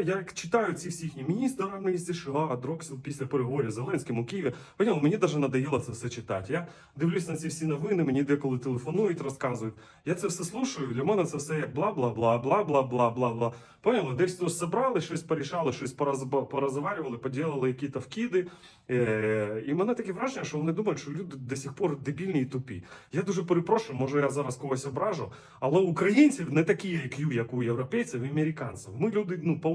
як читаю ці всі імені з даними із США, Дроксіл після переговорів з Зеленським у Києві, поняв, мені навіть надоїло це все читати. Я дивлюсь на ці всі новини, мені деколи телефонують, розказують. Я це все слушаю, для мене це все як бла-бла-бла, бла-бла-бла, бла-бла. Поняли, десь то зібрали, щось порішали, щось порозаварювали, поділили якісь вкиди. Е, І мене таке враження, що вони думають, що люди до сих пор дебільні і тупі. Я дуже перепрошую, може я зараз когось ображу, але українців не такі IQ, як у європейців і американців. Ми люди ну, по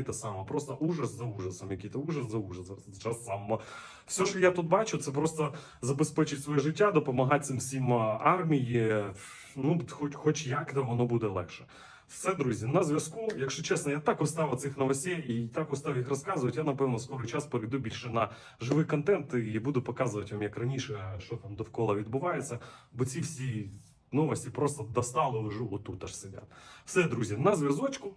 й те саме. Просто ужас за ужасом, який-то ужас за ужасом. Все, що я тут бачу, це просто забезпечить своє життя, допомагати цим всім армії. Ну, хоч, хоч як то воно буде легше. Все, друзі, на зв'язку. Якщо чесно, я так устав цих новостей і так устав їх розказувати. Я напевно скоро час перейду більше на живий контент і буду показувати вам як раніше, що там довкола відбувається. Бо ці всі новості просто достали вже отут аж сидять. Все, друзі, на зв'язочку.